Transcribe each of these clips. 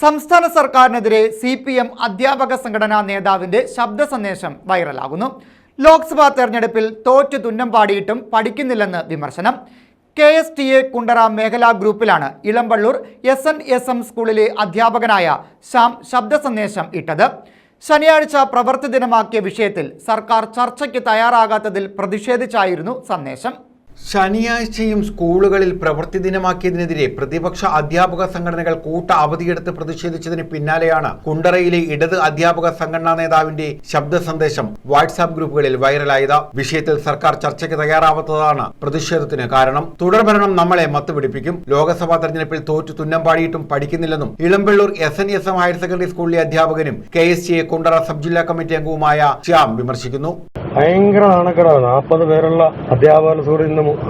സംസ്ഥാന സർക്കാരിനെതിരെ C P M അധ്യാപക സംഘടനാ നേതാവിന്റെ ശബ്ദ സന്ദേശം വൈറലാകുന്നു. ലോക്സഭാ തെരഞ്ഞെടുപ്പിൽ തോറ്റു തുന്നം പാടിയിട്ടും പഠിക്കുന്നില്ലെന്ന് വിമർശനം. K S T A Kundara മേഖലാ ഗ്രൂപ്പിലാണ് Elampalloor S N S M സ്കൂളിലെ അധ്യാപകനായ ശ്യാം ശബ്ദ സന്ദേശം ഇട്ടത്. ശനിയാഴ്ച പ്രവൃത്തി ദിനമാക്കിയ വിഷയത്തിൽ സർക്കാർ ചർച്ചയ്ക്ക് തയ്യാറാകാത്തതിൽ പ്രതിഷേധിച്ചായിരുന്നു സന്ദേശം. ശനിയാഴ്ചയും സ്കൂളുകളിൽ പ്രവൃത്തി ദിനമാക്കിയതിനെതിരെ പ്രതിപക്ഷ അധ്യാപക സംഘടനകൾ കൂട്ട അവധിയെടുത്ത് പ്രതിഷേധിച്ചതിന് പിന്നാലെയാണ് കുണ്ടറയിലെ ഇടത് അധ്യാപക സംഘടനാ നേതാവിന്റെ ശബ്ദ സന്ദേശം വാട്സാപ്പ് ഗ്രൂപ്പുകളിൽ വൈറലായത്. വിഷയത്തിൽ സർക്കാർ ചർച്ചയ്ക്ക് തയ്യാറാവാത്തതാണ് പ്രതിഷേധത്തിന് കാരണം. തുടർഭരണം നമ്മളെ മത്തുപിടിപ്പിക്കും. ലോക്സഭാ തെരഞ്ഞെടുപ്പിൽ തോറ്റു തുന്നം പാടിയിട്ടും പഠിക്കുന്നില്ലെന്നും Elampalloor S N S M higher secondary സ്കൂളിലെ അധ്യാപകനും K S C A Kundara sub ജില്ലാ കമ്മിറ്റി അംഗവുമായ ശ്യാം വിമർശിക്കുന്നു. ഭയങ്കര നാണക്കേടാണ് നാൽപ്പത് പേരുള്ള അധ്യാപകർ കൂടി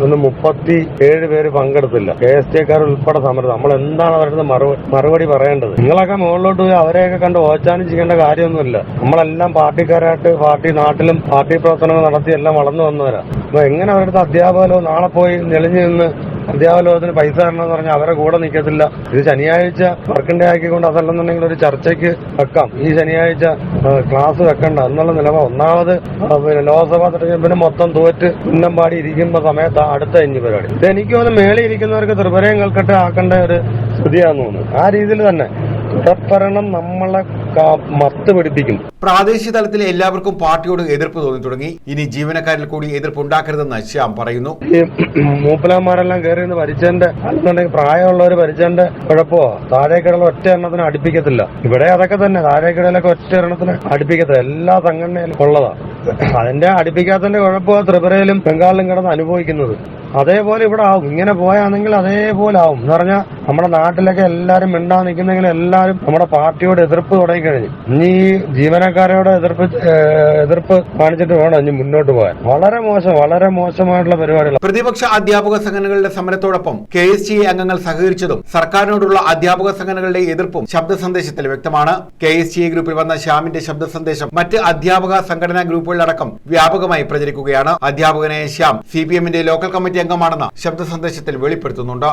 ഇന്ന് മുപ്പത്തി ഏഴ് പേര് പങ്കെടുത്തില്ല. കെ എസ് ടിക്കാർ ഉൾപ്പെടെ സമരം. നമ്മൾ എന്താണ് അവരുടെ മറുപടി മറുപടി പറയേണ്ടത്? നിങ്ങളൊക്കെ മുകളിലോട്ട് പോയി അവരെയൊക്കെ കണ്ട് ഓച്ചാനും ചെയ്യേണ്ട കാര്യമൊന്നുമില്ല. നമ്മളെല്ലാം പാർട്ടിക്കാരായിട്ട് പാർട്ടി നാട്ടിലും പാർട്ടി പ്രവർത്തനങ്ങൾ നടത്തി എല്ലാം വളർന്നു വന്നവരാ. അപ്പൊ എങ്ങനെ അവരുടെ അധ്യാപകരോ നാളെ പോയി നെളിഞ്ഞു നിന്ന് അധ്യാപകലോകത്തിന് പൈസ തരണമെന്ന് പറഞ്ഞാൽ അവരെ കൂടെ നിൽക്കത്തില്ല. ഇത് ശനിയാഴ്ച വർക്കിന്റെ ആക്കിക്കൊണ്ട് അതല്ലെന്നുണ്ടെങ്കിൽ ഒരു ചർച്ചയ്ക്ക് വെക്കാം. ഈ ശനിയാഴ്ച ക്ലാസ് വെക്കണ്ട. എന്നുള്ള നിലപാട് ഒന്നാമത് പിന്നെ ലോക്സഭാ തെരഞ്ഞെടുപ്പിന് മൊത്തം തോറ്റ് ഉന്നം പാടി ഇരിക്കുന്ന സമയത്ത് അടുത്ത ഇഞ്ഞി പരിപാടി. ഇത് എനിക്ക് തോന്നുന്നു മേളി ഇരിക്കുന്നവർക്ക് ത്രിപുരയും കൽക്കട്ട ആക്കേണ്ട ഒരു സ്ഥിതിയാണെന്ന് തോന്നുന്നു. ആ രീതിയിൽ തന്നെ. തുടർഭരണം നമ്മളെ മത്ത് പിടിപ്പിക്കും. പ്രാദേശിക തലത്തിൽ എല്ലാവർക്കും പാർട്ടിയോട് എതിർപ്പ് തോന്നി തുടങ്ങി. ഇനി ജീവനക്കാരിൽ കൂടി എതിർപ്പ് ഉണ്ടാക്കരുതെന്ന് ശ്യാം പറയുന്നു. മൂപ്പലാന്മാരെല്ലാം മൂപ്പലന്മാരെല്ലാം കയറി നിന്ന് ഭരിച്ചതിന്റെ അല്ലെന്നുണ്ടെങ്കിൽ പ്രായമുള്ളവർ ഭരിച്ചതിന്റെ കുഴപ്പമോ? താഴേക്കിടയിൽ ഒറ്റ എണ്ണത്തിന് അടുപ്പിക്കത്തില്ല. ഇവിടെ അതൊക്കെ തന്നെ താഴേക്കിടയിലൊക്കെ ഒറ്റ എണ്ണത്തിന് അടുപ്പിക്കത്തില്ല. എല്ലാ സംഘടനയിലും ഉള്ളതാ. അതിന്റെ അടുപ്പിക്കാത്തതിന്റെ കുഴപ്പമാണ് ത്രിപുരയിലും ബംഗാളിലും കിടന്ന് അനുഭവിക്കുന്നത്. അതേപോലെ ഇവിടെ ആവും. ഇങ്ങനെ പോയാണെങ്കിൽ അതേപോലെ ആവും. എന്ന് പറഞ്ഞാൽ നമ്മുടെ നാട്ടിലൊക്കെ എല്ലാരും മിണ്ടാ നിൽക്കുന്നെങ്കിൽ എല്ലാരും നമ്മുടെ പാർട്ടിയോട് എതിർപ്പ് തുടങ്ങിക്കഴിഞ്ഞു. ഇനി ജീവനക്കാരോട് എതിർപ്പ് എതിർപ്പ് കാണിച്ചിട്ട് വേണം ഇനി മുന്നോട്ട് പോകാൻ. വളരെ മോശം വളരെ മോശമായിട്ടുള്ള പരിപാടികൾ പ്രതിപക്ഷ അധ്യാപക സംഘടനകളുടെ സമരത്തോടൊപ്പം കെ എസ് സി അംഗങ്ങൾ സഹകരിച്ചതും സർക്കാരിനോടുള്ള അധ്യാപക സംഘടനകളുടെ എതിർപ്പും ശബ്ദ സന്ദേശത്തിൽ വ്യക്തമാണ്. കെ എസ് സി ഗ്രൂപ്പിൽ വന്ന ശ്യാമിന്റെ ശബ്ദ സന്ദേശം മറ്റ് അധ്യാപക സംഘടനാ ഗ്രൂപ്പുകളിലടക്കം വ്യാപകമായി പ്രചരിക്കുകയാണ്. അധ്യാപകനെ ശ്യാം സി പി എമ്മിന്റെ ലോക്കൽ കമ്മിറ്റി അംഗമാണെന്ന് ശബ്ദ സന്ദേശത്തിൽ വെളിപ്പെടുത്തുന്നുണ്ട്.